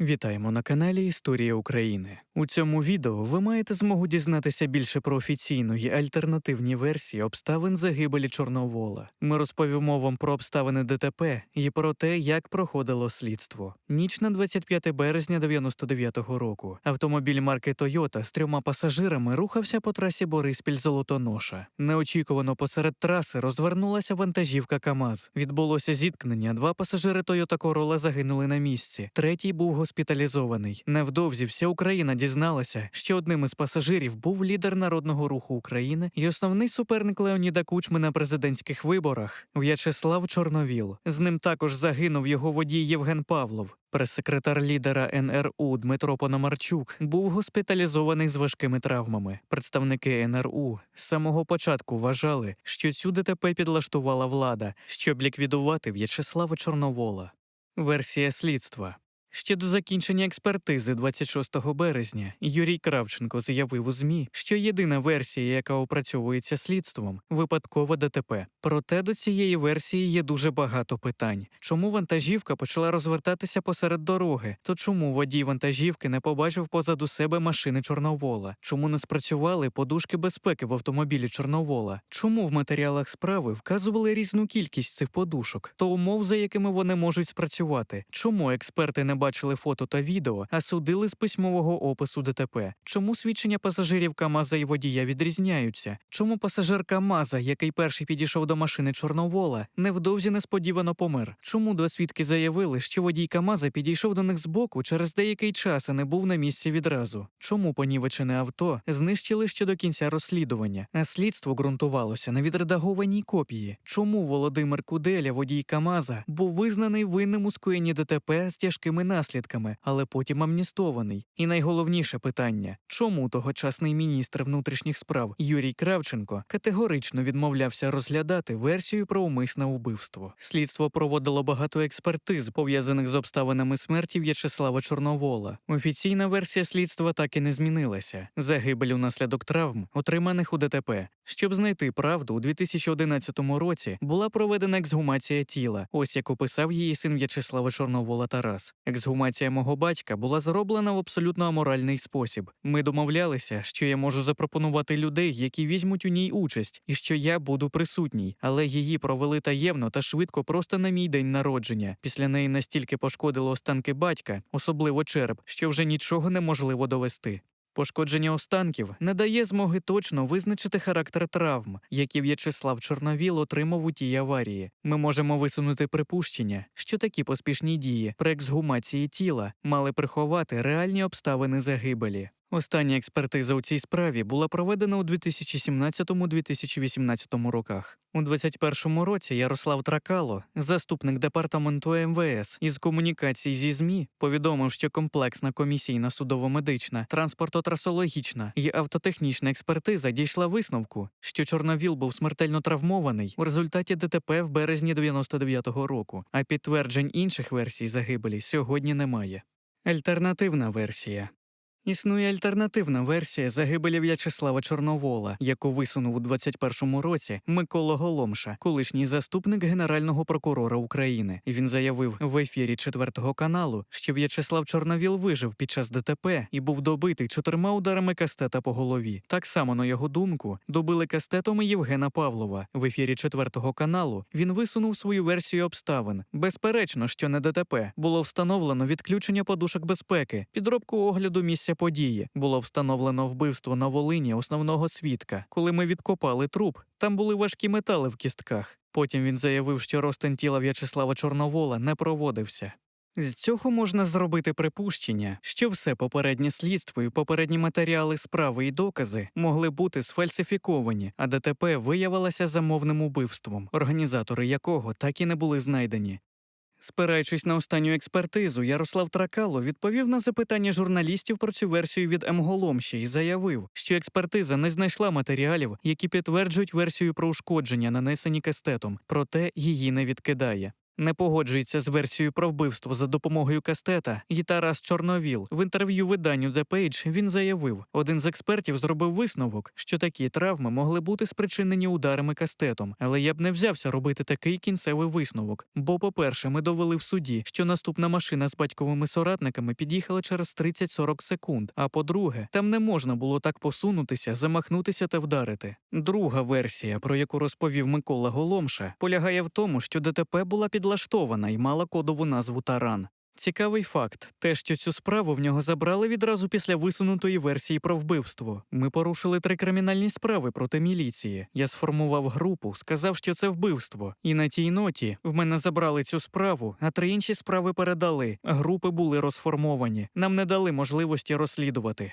Вітаємо на каналі Історія України. У цьому відео ви маєте змогу дізнатися більше про офіційну і альтернативні версії обставин загибелі Чорновола. Ми розповімо вам про обставини ДТП і про те, як проходило слідство. Ніч на 25 березня 99-го року. Автомобіль марки Toyota з трьома пасажирами рухався по трасі Бориспіль-Золотоноша. Неочікувано посеред траси розвернулася вантажівка КАМАЗ. Відбулося зіткнення. Два пасажири Toyota Corolla загинули на місці. Третій був госпіталізований. Невдовзі вся Україна дізналася, що одним із пасажирів був лідер народного руху України і основний суперник Леоніда Кучми на президентських виборах В'ячеслав Чорновіл. З ним також загинув його водій Євген Павлов. Прес-секретар лідера НРУ Дмитро Пономарчук був госпіталізований з важкими травмами. Представники НРУ з самого початку вважали, що цю ДТП підлаштувала влада, щоб ліквідувати В'ячеслава Чорновола. Версія слідства. Ще до закінчення експертизи 26 березня Юрій Кравченко заявив у ЗМІ, що єдина версія, яка опрацьовується слідством, випадкове ДТП. Проте до цієї версії є дуже багато питань. Чому вантажівка почала розвертатися посеред дороги? То чому водій вантажівки не побачив позаду себе машини Чорновола? Чому не спрацювали подушки безпеки в автомобілі Чорновола? Чому в матеріалах справи вказували різну кількість цих подушок, то умов, за якими вони можуть спрацювати? Чому експерти не бачили фото та відео, а судили з письмового опису ДТП? Чому свідчення пасажирів КАМАЗа і водія відрізняються? Чому пасажир КАМАЗа, який перший підійшов до машини Чорновола, невдовзі несподівано помер? Чому два свідки заявили, що водій КАМАЗа підійшов до них збоку через деякий час і не був на місці відразу? Чому понівечене авто знищили ще до кінця розслідування, а слідство ґрунтувалося на відредагованій копії? Чому Володимир Куделя, водій КАМАЗа, був визнаний винним у скоєнні ДТП з тяжкими наслідками, але потім амністований? І найголовніше питання: чому тогочасний міністр внутрішніх справ Юрій Кравченко категорично відмовлявся розглядати версію про умисне вбивство? Слідство проводило багато експертиз, пов'язаних з обставинами смерті В'ячеслава Чорновола. Офіційна версія слідства так і не змінилася. Загибель унаслідок травм, отриманих у ДТП. Щоб знайти правду, у 2011 році була проведена ексгумація тіла. Ось як описав її син В'ячеслава Чорновола Тарас. Ексгумація мого батька була зроблена в абсолютно аморальний спосіб. Ми домовлялися, що я можу запропонувати людей, які візьмуть у ній участь, і що я буду присутній, але її провели таємно та швидко просто на мій день народження. Після неї настільки пошкодило останки батька, особливо череп, що вже нічого неможливо довести. Пошкодження останків не дає змоги точно визначити характер травм, які В'ячеслав Чорновіл отримав у тій аварії. Ми можемо висунути припущення, що такі поспішні дії при ексгумації тіла мали приховати реальні обставини загибелі. Остання експертиза у цій справі була проведена у 2017-2018 роках. У 2021 році Ярослав Тракало, заступник департаменту МВС із комунікацій зі ЗМІ, повідомив, що комплексна комісійна судово-медична, транспортотрасологічна і автотехнічна експертиза дійшла висновку, що Чорновіл був смертельно травмований у результаті ДТП в березні 99-го року, а підтверджень інших версій загибелі сьогодні немає. Альтернативна версія. Існує альтернативна версія загибелі В'ячеслава Чорновола, яку висунув у 21-му році Микола Голомша, колишній заступник генерального прокурора України. Він заявив в ефірі четвертого каналу, що В'ячеслав Чорновіл вижив під час ДТП і був добитий чотирма ударами кастета по голові. Так само, на його думку, добили кастетом Євгена Павлова. В ефірі четвертого каналу він висунув свою версію обставин. Безперечно, що не ДТП було встановлено відключення подушок безпеки, підробку огляду місця події. Було встановлено вбивство на Волині основного свідка. Коли ми відкопали труп, там були важкі метали в кістках. Потім він заявив, що розтин тіла В'ячеслава Чорновола не проводився. З цього можна зробити припущення, що все попереднє слідство і попередні матеріали справи і докази могли бути сфальсифіковані, а ДТП виявилося замовним убивством, організатори якого так і не були знайдені. Спираючись на останню експертизу, Ярослав Тракало відповів на запитання журналістів про цю версію від Мголомші і заявив, що експертиза не знайшла матеріалів, які підтверджують версію про ушкодження, нанесені кастетом, проте її не відкидає. Не погоджується з версією про вбивство за допомогою кастета, і Тарас Чорновіл. В інтерв'ю виданню The Page він заявив, один з експертів зробив висновок, що такі травми могли бути спричинені ударами кастетом. Але я б не взявся робити такий кінцевий висновок. Бо, по-перше, ми довели в суді, що наступна машина з батьковими соратниками під'їхала через 30-40 секунд. А по-друге, там не можна було так посунутися, замахнутися та вдарити. Друга версія, про яку розповів Микола Голомша, полягає в тому, що ДТП була підлаштована і мала кодову назву Таран. Цікавий факт: те, що цю справу в нього забрали відразу після висунутої версії про вбивство. Ми порушили три кримінальні справи проти міліції. Я сформував групу, сказав, що це вбивство. І на тій ноті в мене забрали цю справу, а три інші справи передали. Групи були розформовані. Нам не дали можливості розслідувати.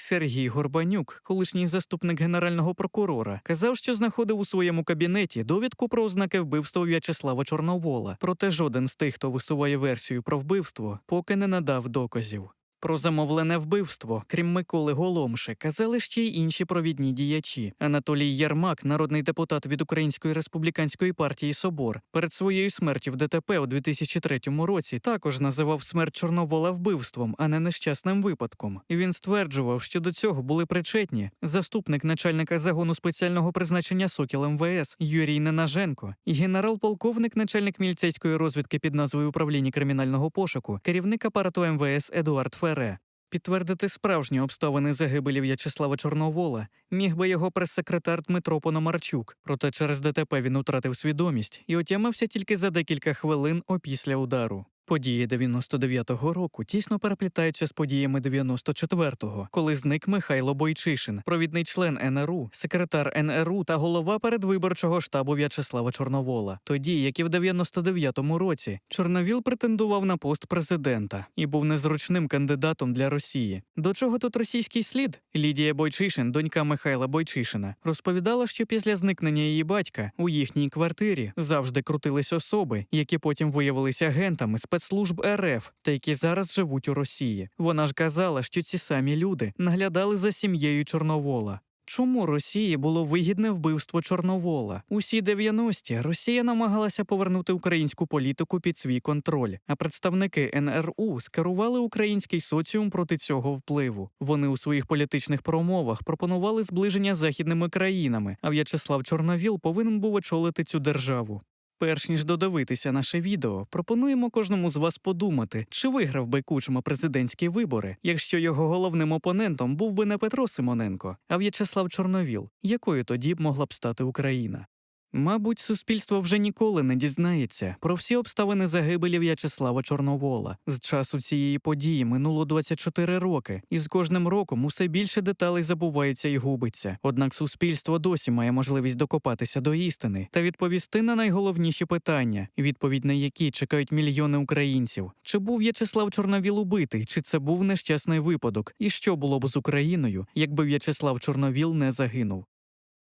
Сергій Горбанюк, колишній заступник генерального прокурора, казав, що знаходив у своєму кабінеті довідку про ознаки вбивства В'ячеслава Чорновола. Проте жоден з тих, хто висуває версію про вбивство, поки не надав доказів. Про замовлене вбивство, крім Миколи Голомши, казали ще й інші провідні діячі. Анатолій Єрмак, народний депутат від Української республіканської партії Собор, перед своєю смертю в ДТП у 2003 році також називав смерть Чорновола вбивством, а не нещасним випадком. І він стверджував, що до цього були причетні заступник начальника загону спеціального призначення Сокіл МВС Юрій Ненаженко і генерал-полковник, начальник міліцейської розвідки під назвою управління кримінального пошуку, керівник апарату МВС Едуард Фере. Підтвердити справжні обставини загибелі В'ячеслава Чорновола міг би його прес-секретар Дмитро Пономарчук. Проте через ДТП він утратив свідомість і отямився тільки за декілька хвилин опісля удару. Події 99-го року тісно переплітаються з подіями 94-го, коли зник Михайло Бойчишин, провідний член НРУ, секретар НРУ та голова передвиборчого штабу В'ячеслава Чорновола. Тоді, як і в 99-му році, Чорновіл претендував на пост президента і був незручним кандидатом для Росії. До чого тут російський слід? Лідія Бойчишин, донька Михайла Бойчишина, розповідала, що після зникнення її батька у їхній квартирі завжди крутились особи, які потім виявилися агентами спецслужб РФ та які зараз живуть у Росії. Вона ж казала, що ці самі люди наглядали за сім'єю Чорновола. Чому Росії було вигідне вбивство Чорновола? Усі 90-ті Росія намагалася повернути українську політику під свій контроль, а представники НРУ скерували український соціум проти цього впливу. Вони у своїх політичних промовах пропонували зближення з західними країнами, а В'ячеслав Чорновіл повинен був очолити цю державу. Перш ніж додивитися наше відео, пропонуємо кожному з вас подумати, чи виграв би Кучма президентські вибори, якщо його головним опонентом був би не Петро Симоненко, а В'ячеслав Чорновіл, якою тоді б могла б стати Україна. Мабуть, суспільство вже ніколи не дізнається про всі обставини загибелі В'ячеслава Чорновола. З часу цієї події минуло 24 роки, і з кожним роком усе більше деталей забувається і губиться. Однак суспільство досі має можливість докопатися до істини та відповісти на найголовніші питання, відповідь на які чекають мільйони українців. Чи був В'ячеслав Чорновіл убитий, чи це був нещасний випадок? І що було б з Україною, якби В'ячеслав Чорновіл не загинув?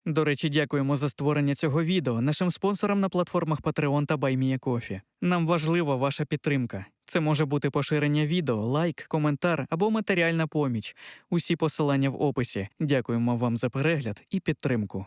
До речі, дякуємо за створення цього відео нашим спонсорам на платформах Patreon та BuyMeACoffee. Нам важлива ваша підтримка. Це може бути поширення відео, лайк, коментар або матеріальна поміч. Усі посилання в описі. Дякуємо вам за перегляд і підтримку.